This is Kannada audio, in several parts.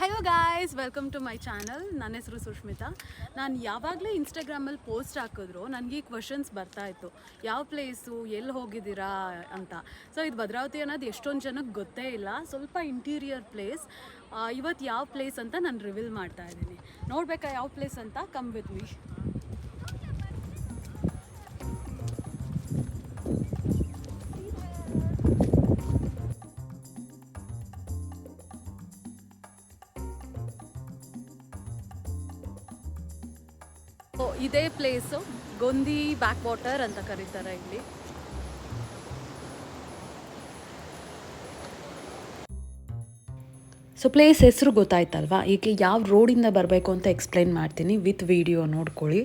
Hello guys welcome to my channel ನನ್ನ ಹೆಸರು ಸುಷ್ಮಿತಾ ನಾನು ಯಾವಾಗಲೇ ಇನ್ಸ್ಟಾಗ್ರಾಮಲ್ಲಿ ಪೋಸ್ಟ್ ಹಾಕಿದ್ರು ನನಗೆ ಈ ಕ್ವಶನ್ಸ್ ಬರ್ತಾ ಇತ್ತು. ಯಾವ ಪ್ಲೇಸು ಎಲ್ಲಿ ಹೋಗಿದ್ದೀರಾ ಅಂತ. ಸೊ ಇದು ಭದ್ರಾವತಿ ಅನ್ನೋದು ಎಷ್ಟೊಂದು ಜನಕ್ಕೆ ಗೊತ್ತೇ ಇಲ್ಲ. ಸ್ವಲ್ಪ ಇಂಟೀರಿಯರ್ ಪ್ಲೇಸ್ ಇವತ್ತು ಯಾವ ಪ್ಲೇಸ್ ಅಂತ ನಾನು ರಿವೀಲ್ ಮಾಡ್ತಾ ಇದ್ದೀನಿ. ನೋಡ್ಬೇಕಾ ಯಾವ ಪ್ಲೇಸ್ ಅಂತ? ಕಮ್ ವಿತ್ ಮೀ ಇದೇ ಪ್ಲೇಸು ಗೊಂದಿ ಬ್ಯಾಕ್ ವಾಟರ್ ಅಂತ ಕರೀತಾರೆ ಇಲ್ಲಿ. ಸೊ ಪ್ಲೇಸ್ ಹೆಸರು ಗೊತ್ತಾಯ್ತಲ್ವಾ? ಈಗ ಯಾವ ರೋಡಿಂದ ಬರಬೇಕು ಅಂತ ಎಕ್ಸ್ಪ್ಲೈನ್ ಮಾಡ್ತೀನಿ ವಿತ್ ವಿಡಿಯೋ ನೋಡ್ಕೊಳ್ಳಿ.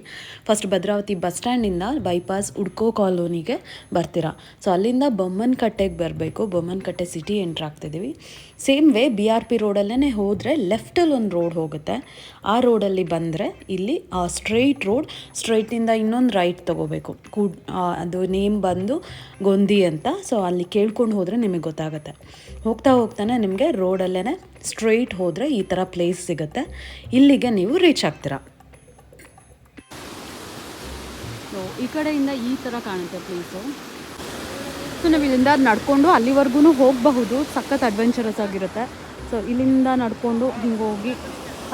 ಫಸ್ಟ್ ಭದ್ರಾವತಿ ಬಸ್ ಸ್ಟ್ಯಾಂಡಿಂದ ಬೈಪಾಸ್ ಉಡ್ಕೋ ಕಾಲೋನಿಗೆ ಬರ್ತೀರಾ. ಸೊ ಅಲ್ಲಿಂದ ಬೊಮ್ಮನಕಟ್ಟೆಗೆ ಬರಬೇಕು. Bommanakatte city entry ಆಗ್ತಿದ್ದೀವಿ. Same way B R P ರೋಡಲ್ಲೇ ಹೋದರೆ ಲೆಫ್ಟಲ್ಲಿ ಒಂದು ರೋಡ್ ಹೋಗುತ್ತೆ. ಆ ರೋಡಲ್ಲಿ ಬಂದರೆ ಇಲ್ಲಿ, ಆ ಸ್ಟ್ರೈಟ್ ರೋಡ್ ಸ್ಟ್ರೈಟಿಂದ ಇನ್ನೊಂದು ರೈಟ್ ತೊಗೋಬೇಕು. ಕೂಡ್ ಅದು ನೇಮ್ ಬಂದು ಗೊಂದಿ ಅಂತ. ಸೊ ಅಲ್ಲಿ ಕೇಳ್ಕೊಂಡು ಹೋದರೆ ನಿಮಗೆ ಗೊತ್ತಾಗುತ್ತೆ. ಹೋಗ್ತಾ ಹೋಗ್ತಾನೆ ನಿಮಗೆ ರೋಡಲ್ಲೇ ಸ್ಟ್ರೈಟ್ ಹೋದರೆ ಈ ಥರ ಪ್ಲೇಸ್ ಸಿಗುತ್ತೆ. ಇಲ್ಲಿಗೆ ನೀವು ರೀಚ್ ಆಗ್ತೀರಾ. ಸೊ ಈ ಕಡೆಯಿಂದ ಈ ಥರ ಕಾಣುತ್ತೆ ಪ್ಲೇಸು ಸೊ ನಾವು ಇಲ್ಲಿಂದ ನಡ್ಕೊಂಡು ಅಲ್ಲಿವರೆಗೂ ಹೋಗಬಹುದು. ಸಖತ್ ಅಡ್ವೆಂಚರಸ್ ಆಗಿರುತ್ತೆ. ಸೊ ಇಲ್ಲಿಂದ ನಡ್ಕೊಂಡು ಹಿಂಗೆ ಹೋಗಿ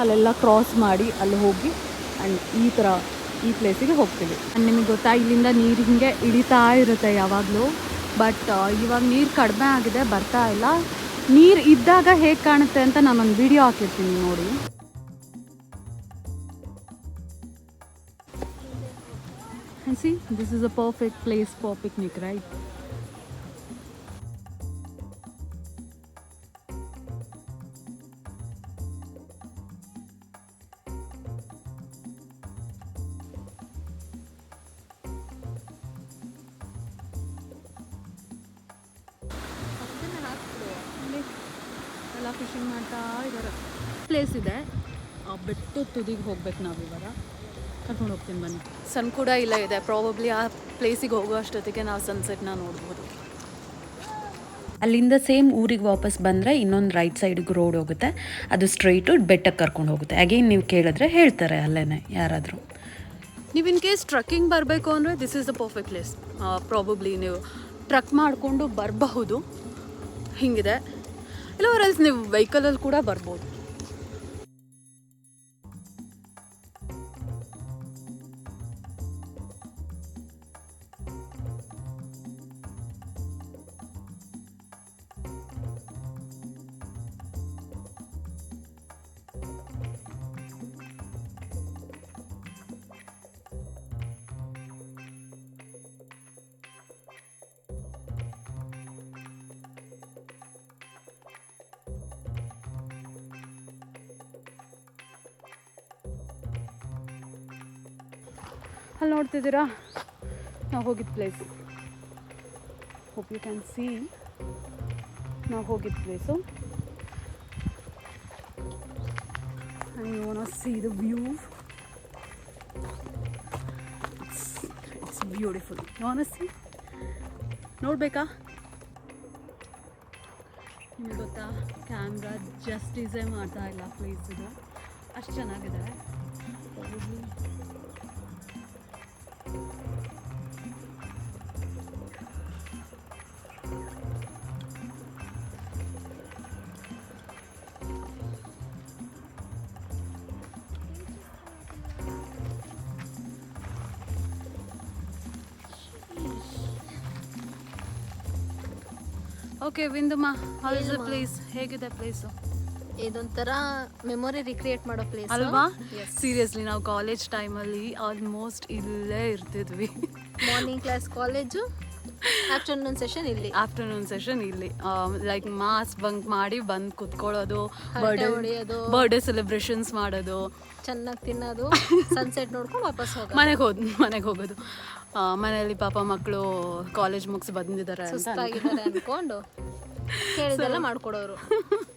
ಅಲ್ಲೆಲ್ಲ ಕ್ರಾಸ್ ಮಾಡಿ ಅಲ್ಲಿ ಹೋಗಿ ಆ್ಯಂಡ್ ಈ ಥರ ಈ ಪ್ಲೇಸಿಗೆ ಹೋಗ್ತೀವಿ. ಆ್ಯಂಡ್ ನಿಮಗೆ ಗೊತ್ತಾ, ಇಲ್ಲಿಂದ ನೀರು ಹಿಂಗೆ ಇಳಿತಾ ಇರುತ್ತೆ ಯಾವಾಗಲೂ. ಬಟ್ ಇವಾಗ ನೀರು ಕಡಿಮೆ ಆಗಿದೆ, ಬರ್ತಾ ಇಲ್ಲ. ನೀರು ಇದ್ದಾಗ ಹೇಗೆ ಕಾಣುತ್ತೆ ಅಂತ ನಾನೊಂದು ವಿಡಿಯೋ ಹಾಕಿರ್ತೀನಿ ನೋಡಿ. See this is a perfect place for picnic picnic, fishing ಮಾಡ್ತಾ ಇದ್ದಾರೆ. ಪ್ಲೇಸ್ ಇದೆ. ಆ ಬೆಟ್ಟದ ತುದಿಗೆ ಹೋಗ್ಬೇಕು ನಾವು ಇವಾಗ. ಕರ್ಕೊಂಡು ಹೋಗ್ತೀನಿ ಬನ್ನಿ. ಸನ್ ಕೂಡ ಇಲ್ಲ ಇದೆ. ಪ್ರಾಬಬ್ಲಿ ಆ ಪ್ಲೇಸಿಗೆ ಹೋಗೋ ಅಷ್ಟೊತ್ತಿಗೆ ನಾವು ಸನ್ಸೆಟ್ನ ನೋಡ್ಬೋದು. ಅಲ್ಲಿಂದ ಸೇಮ್ ಊರಿಗೆ ವಾಪಸ್ ಬಂದರೆ ಇನ್ನೊಂದು ರೈಟ್ ಸೈಡಿಗೆ ರೋಡ್ ಹೋಗುತ್ತೆ. ಅದು ಸ್ಟ್ರೈಟು ಬೆಟ್ಟಕ್ಕೆ ಕರ್ಕೊಂಡು ಹೋಗುತ್ತೆ. ಅಗೇನ್ ನೀವು ಕೇಳಿದ್ರೆ ಹೇಳ್ತಾರೆ ಅಲ್ಲೇ ಯಾರಾದರೂ. ನೀವು ಇನ್ ಕೇಸ್ ಟ್ರಕ್ಕಿಂಗ್ ಬರಬೇಕು ಅಂದರೆ this is the perfect place probably ನೀವು ಟ್ರಕ್ ಮಾಡಿಕೊಂಡು ಬರಬಹುದು. ಹಿಂಗಿದೆ. ಎಲ್ಸ್ ನೀವು ವೆಹಿಕಲಲ್ಲಿ ಕೂಡ ಬರ್ಬೋದು. ಅಲ್ಲಿ ನೋಡ್ತಿದ್ದೀರಾ? ನಾವು ಹೋಗಿದ್ದ place hope you can see ನಾವು ಹೋಗಿದ್ದ place I want see the view it's beautiful want see ನೋಡಬೇಕಾ? ನಿಮಗೆ ಗೊತ್ತಾ? ಕ್ಯಾಮ್ರಾ ಜಸ್ಟಿಸೇ ಮಾಡ್ತಾ ಇಲ್ಲ ಪ್ಲೇಸಿದು ಅಷ್ಟು ಚೆನ್ನಾಗಿದೆ. ಓಕೆ ವಿಂದುಮಾ ಹೌ ಇಸ್ ದ ಪ್ಲೇಸ್ ಹೇಗಿದೆ ಪ್ಲೇಸು ಇದೊಂಥರ ಮೆಮೊರಿ ರಿಕ್ರಿಯೇಟ್ ಮಾಡೋ ಪ್ಲೇಸ್ ಅಲ್ವಾ? ಸೀರಿಯಸ್ಲಿ ನಾವು ಕಾಲೇಜ್ ಟೈಮಲ್ಲಿ ಆಲ್ಮೋಸ್ಟ್ ಇಲ್ಲೇ ಇರ್ತಿದ್ವಿ. Morning class college afternoon session ಇಲ್ಲಿ. ಆಫ್ಟರ್ನೂನ್ ಸೆಷನ್ ಇಲ್ಲಿ. ಲೈಕ್ ಮಾಸ್ ಬಂಕ್ ಮಾಡಿ ಬಂದು ಕುತ್ಕೊಳ್ಳೋದು ಬರ್ಡೇ ಹೊಡೆಯೋದು. ಬರ್ಡೇ ಸೆಲೆಬ್ರೇಷನ್ಸ್ ಮಾಡೋದು. ಚೆನ್ನಾಗಿ ತಿನ್ನೋದು ಸನ್ಸೆಟ್ ನೋಡ್ಕೊಂಡು ವಾಪಸ್ ಹೋಗೋದು. ಮನೆಗೆ ಹೋದ್ ಮನೆಗೆ ಹೋಗೋದು. ಮನೆಯಲ್ಲಿ ಪಾಪ ಮಕ್ಕಳು ಕಾಲೇಜ್ ಮುಗಿಸಿ ಬಂದಿದ್ದಾರೆ ಅನ್ಕೊಂಡು ಕೇಳಿದೆಲ್ಲ ಮಾಡ್ಕೊಡೋರು.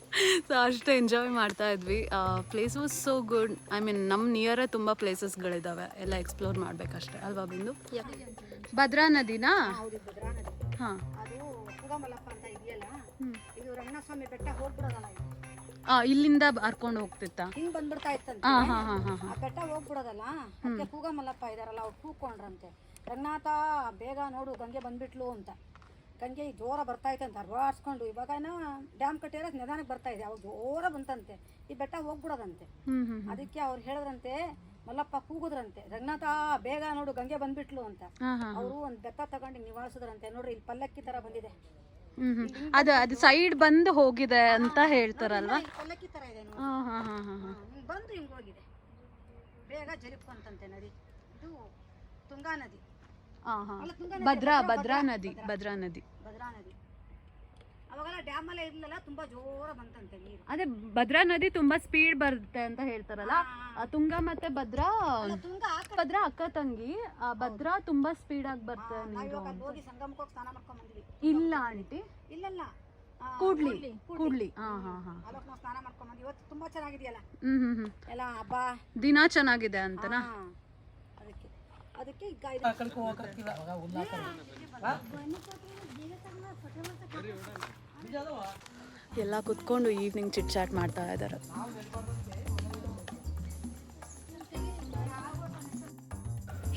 ಸೊ ಅಷ್ಟು ಎಂಜಾಯ್ ಮಾಡ್ತಾ ಇದ್ವಿ. Place was so good I mean ನಮ್ಮ ನಿಯರೇ ತುಂಬ ಪ್ಲೇಸಸ್ಗಳಿದ್ದಾವೆ ಎಲ್ಲ ಎಕ್ಸ್ಪ್ಲೋರ್ ಮಾಡಬೇಕಷ್ಟೇ. ಅಲ್ವಾ ಬಿಂದು? ಭದ್ರಾ ನದಿನಾ? ಹಾಂ. ಆ, ಇಲ್ಲಿಂದ ಹರ್ಕೊಂಡು ಹೋಗ್ತಿತ್ತ? ಹಿಂಗ್ ಬಂದ್ಬಿಡ್ತಾ ಇತ್ತಂತೆ ಹಾ ಹಾ ಹಾ ಹಾ. ಬೆಟ್ಟ ಹೋಗ್ಬಿಡೋದಲ್ಲ? ಮತ್ತೆ ಕೂಗಮಲಪ್ಪ ಇದಾರಲ್ಲ ಅವ್ರು ಕೂಕೊಂಡ್ರಂತೆ. ರಂಗನಾಥ ಬೇಗ ನೋಡು ಗಂಗೆ ಬಂದ್ಬಿಟ್ಲು ಅಂತ. ಗಂಗೆ ಜೋರ ಬರ್ತಾ ಅಂತ ಅರ್ವಾಡ್ಸ್ಕೊಂಡು ಇವಾಗ ಏನೋ ಡ್ಯಾಮ್ ಕಟ್ಟಿರೋ ನಿಧಾನಕ್ಕೆ ಬರ್ತಾ ಇದೆ. ಅವಾಗ ಜೋರ ಬಂತಂತೆ. ಈ ಬೆಟ್ಟ ಹೋಗ್ಬಿಡೋದಂತೆ. ಅದಕ್ಕೆ ಅವ್ರು ಹೇಳಿದ್ರಂತೆ ಮಲ್ಲಪ್ಪ ಕೂಗುದ್ರಂತೆ. ರಂಗನಾಥ ಬೇಗ ನೋಡು ಗಂಗೆ ಬಂದ್ಬಿಟ್ಲು ಅಂತ. ಅವರು ಒಂದು ಬೆತ್ತ ತಗೊಂಡು ನಿವಾಳಿಸಿದ್ರಂತೆ. ನೋಡ್ರಿ ಇಲ್ಲಿ ಪಲ್ಲಕ್ಕಿ ತರ ಬಂದಿದೆ. ಹ್ಮ್ ಹ್ಮ್. ಅದು ಅದು ಸೈಡ್ ಬಂದು ಹೋಗಿದೆ ಅಂತ ಹೇಳ್ತಾರಲ್ವಾ? ಪಲ್ಲಕ್ಕಿ ತರ ಇದೆ ಬಂದು ಹಿಂಗ್ ಹೋಗಿದೆ. ಬೇಗ ಜರುಪಂತಂತೆ ನದಿ ಇದು ತುಂಗಾ ನದಿ. ಭದ್ರಾ ಭದ್ರಾ ನದಿ ಭದ್ರಾ. ನದಿ. ಭದ್ರಾ ನದಿ. ಅವಾಗೆಲ್ಲ ಡ್ಯಾಮ್ ಅಲ್ಲೇ ಇರ್ಲಿಲ್ಲ ತುಂಬಾ ಜೋರ ಬಂತಂತೆ ನೀರು. ಅದೇ ಭದ್ರಾ ನದಿ ತುಂಬಾ ಸ್ಪೀಡ್ ಬರುತ್ತೆ ಅಂತ ಹೇಳ್ತಾರಲ್ಲ? ತುಂಗ ಮತ್ತೆ ಭದ್ರಾ ತುಂಗಾ ಭದ್ರಾ ಅಕ್ಕ ತಂಗಿ ಭದ್ರಾ ತುಂಬಾ ಸ್ಪೀಡ್ ಆಗಿ ಬರ್ತದೆ ನೀರು. ಹೋಗಿ ಸಂಗಮಕ್ಕೆ ಹೋಗಿ ಸ್ನಾನ ಮಾಡ್ಕೊಂಡ್ ಬಂದ್ವಿ. ಇಲ್ಲ ಆಂಟಿ. ಇಲ್ಲಲ್ಲ. ಕೂಡ್ಲಿ ಕೂಡ್ಲಿ ಹಾ ಹಾ ಹಾ. ಸ್ನಾನ ಮಾಡ್ಕೊಂಡ್ ಬಂದ್ವಿ. ಇವತ್ತು ತುಂಬಾ ಚೆನ್ನಾಗಿದೆಯಲ್ಲ? ಹ್ಮ್ ಹ್ಮ್ ಹ್ಮ್. ಎಲ್ಲ ಹಬ್ಬ. ದಿನ ಚೆನ್ನಾಗಿದೆ ಅಂತನಾ? ಅದಕ್ಕೆ ಎಲ್ಲ ಕುತ್ಕೊಂಡು ಈವ್ನಿಂಗ್ ಚಿಟ್ ಚಾಟ್ ಮಾಡ್ತಾ ಇದ್ದಾರೆ.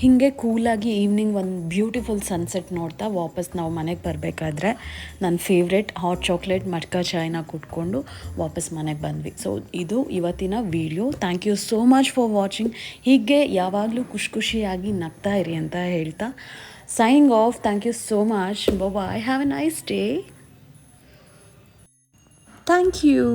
ಹೀಗೆ ಕೂಲಾಗಿ ಈವ್ನಿಂಗ್ ಒಂದು ಬ್ಯೂಟಿಫುಲ್ ಸನ್ಸೆಟ್ ನೋಡ್ತಾ ವಾಪಸ್ ನಾವು ಮನೆಗೆ ಬರಬೇಕಾದ್ರೆ ನನ್ನ ಫೇವ್ರೆಟ್ ಹಾಟ್ ಚಾಕ್ಲೇಟ್ ಮಟ್ಕಾ ಚಾಯ್ನ ಕುಟ್ಕೊಂಡು ವಾಪಸ್ ಮನೆಗೆ ಬಂದ್ವಿ. ಸೊ ಇದು ಇವತ್ತಿನ video thank you so much for watching ಹೀಗೆ ಯಾವಾಗಲೂ ಖುಷಿ ಖುಷಿಯಾಗಿ ನಗ್ತಾ ಇರಿ ಅಂತ ಹೇಳ್ತಾ. Signing off thank you so much bye have a nice day thank you